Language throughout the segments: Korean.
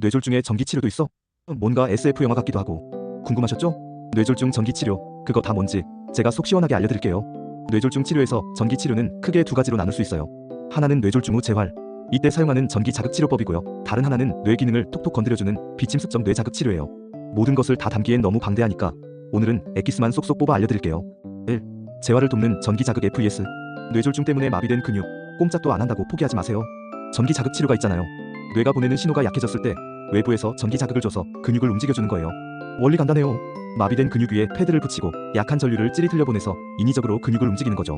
뇌졸중에 전기치료도 있어? 뭔가 SF 영화 같기도 하고 궁금하셨죠? 뇌졸중 전기치료 그거 다 뭔지 제가 속 시원하게 알려드릴게요. 뇌졸중 치료에서 전기치료는 크게 두 가지로 나눌 수 있어요. 하나는 뇌졸중 후 재활 이때 사용하는 전기 자극 치료법이고요. 다른 하나는 뇌 기능을 톡톡 건드려주는 비침습적 뇌 자극 치료예요. 모든 것을 다 담기엔 너무 방대하니까 오늘은 엑기스만 쏙쏙 뽑아 알려드릴게요. 1. 재활을 돕는 전기 자극 FES 뇌졸중 때문에 마비된 근육 꼼짝도 안 한다고 포기하지 마세요. 전기 자극 치료가 있잖아요. 뇌가 보내는 신호가 약해졌을 때 외부에서 전기 자극을 줘서 근육을 움직여주는 거예요. 원리 간단해요. 마비된 근육 위에 패드를 붙이고 약한 전류를 찌릿틀려 보내서 인위적으로 근육을 움직이는 거죠.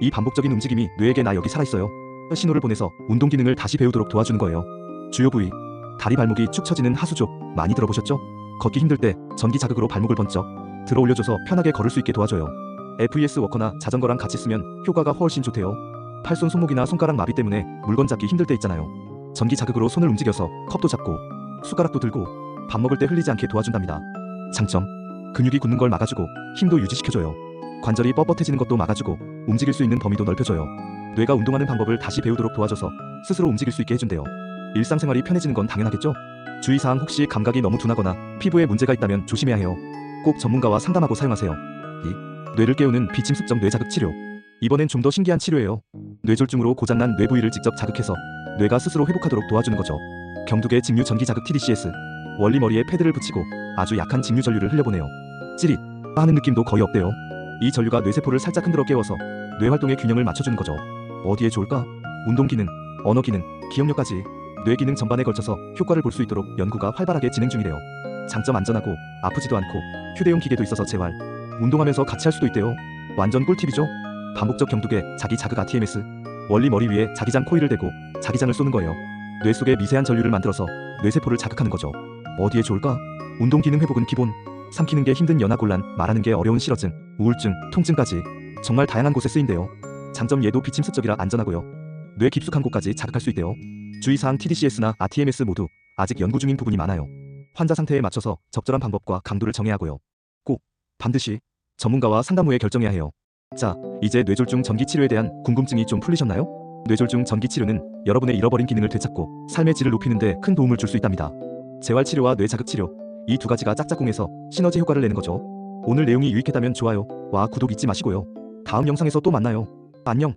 이 반복적인 움직임이 뇌에게 나 여기 살아있어요. 신호를 보내서 운동 기능을 다시 배우도록 도와주는 거예요. 주요 부위 다리 발목이 축 처지는 하수족 많이 들어보셨죠? 걷기 힘들 때 전기 자극으로 발목을 번쩍 들어 올려줘서 편하게 걸을 수 있게 도와줘요. FES 워커나 자전거랑 같이 쓰면 효과가 훨씬 좋대요. 팔손 손목이나 손가락 마비 때문에 물건 잡기 힘들 때 있잖아요. 전기 자극으로 손을 움직여서 컵도 잡고 숟가락도 들고 밥 먹을 때 흘리지 않게 도와준답니다. 장점 근육이 굳는 걸 막아주고 힘도 유지시켜줘요. 관절이 뻣뻣해지는 것도 막아주고 움직일 수 있는 범위도 넓혀줘요. 뇌가 운동하는 방법을 다시 배우도록 도와줘서 스스로 움직일 수 있게 해준대요. 일상생활이 편해지는 건 당연하겠죠? 주의사항 혹시 감각이 너무 둔하거나 피부에 문제가 있다면 조심해야 해요. 꼭 전문가와 상담하고 사용하세요. 2. 뇌를 깨우는 비침습적 뇌자극 치료. 이번엔 좀 더 신기한 치료예요. 뇌졸중으로 고장난 뇌 부위를 직접 자극해서 뇌가 스스로 회복하도록 도와주는 거죠. 경두계 직류 전기 자극 TDCS. 원리 머리에 패드를 붙이고 아주 약한 직류 전류를 흘려보내요. 찌릿 하는 느낌도 거의 없대요. 이 전류가 뇌세포를 살짝 흔들어 깨워서 뇌 활동의 균형을 맞춰주는 거죠. 어디에 좋을까? 운동 기능, 언어 기능, 기억력까지 뇌 기능 전반에 걸쳐서 효과를 볼 수 있도록 연구가 활발하게 진행 중이래요. 장점 안전하고 아프지도 않고 휴대용 기계도 있어서 재활, 운동하면서 같이 할 수도 있대요. 완전 꿀팁이죠? 반복적 경두계 자기 자극 RTMS 원리 머리 위에 자기장 코일을 대고 자기장을 쏘는 거예요. 뇌 속에 미세한 전류를 만들어서 뇌세포를 자극하는 거죠. 어디에 좋을까? 운동 기능 회복은 기본. 삼키는 게 힘든 연하곤란, 말하는 게 어려운 실어증, 우울증, 통증까지 정말 다양한 곳에 쓰인대요. 장점 얘도 비침습적이라 안전하고요. 뇌 깊숙한 곳까지 자극할 수 있대요. 주의사항 TDCS나 RTMS 모두 아직 연구 중인 부분이 많아요. 환자 상태에 맞춰서 적절한 방법과 강도를 정해야 하고요. 꼭 반드시 전문가와 상담 후에 결정해야 해요. 자, 이제 뇌졸중 전기 치료에 대한 궁금증이 좀 풀리셨나요? 뇌졸중 전기 치료는 여러분의 잃어버린 기능을 되찾고 삶의 질을 높이는 데 큰 도움을 줄 수 있답니다. 재활 치료와 뇌 자극 치료 이 두 가지가 짝짝꿍해서 시너지 효과를 내는 거죠. 오늘 내용이 유익했다면 좋아요와 구독 잊지 마시고요. 다음 영상에서 또 만나요. 안녕.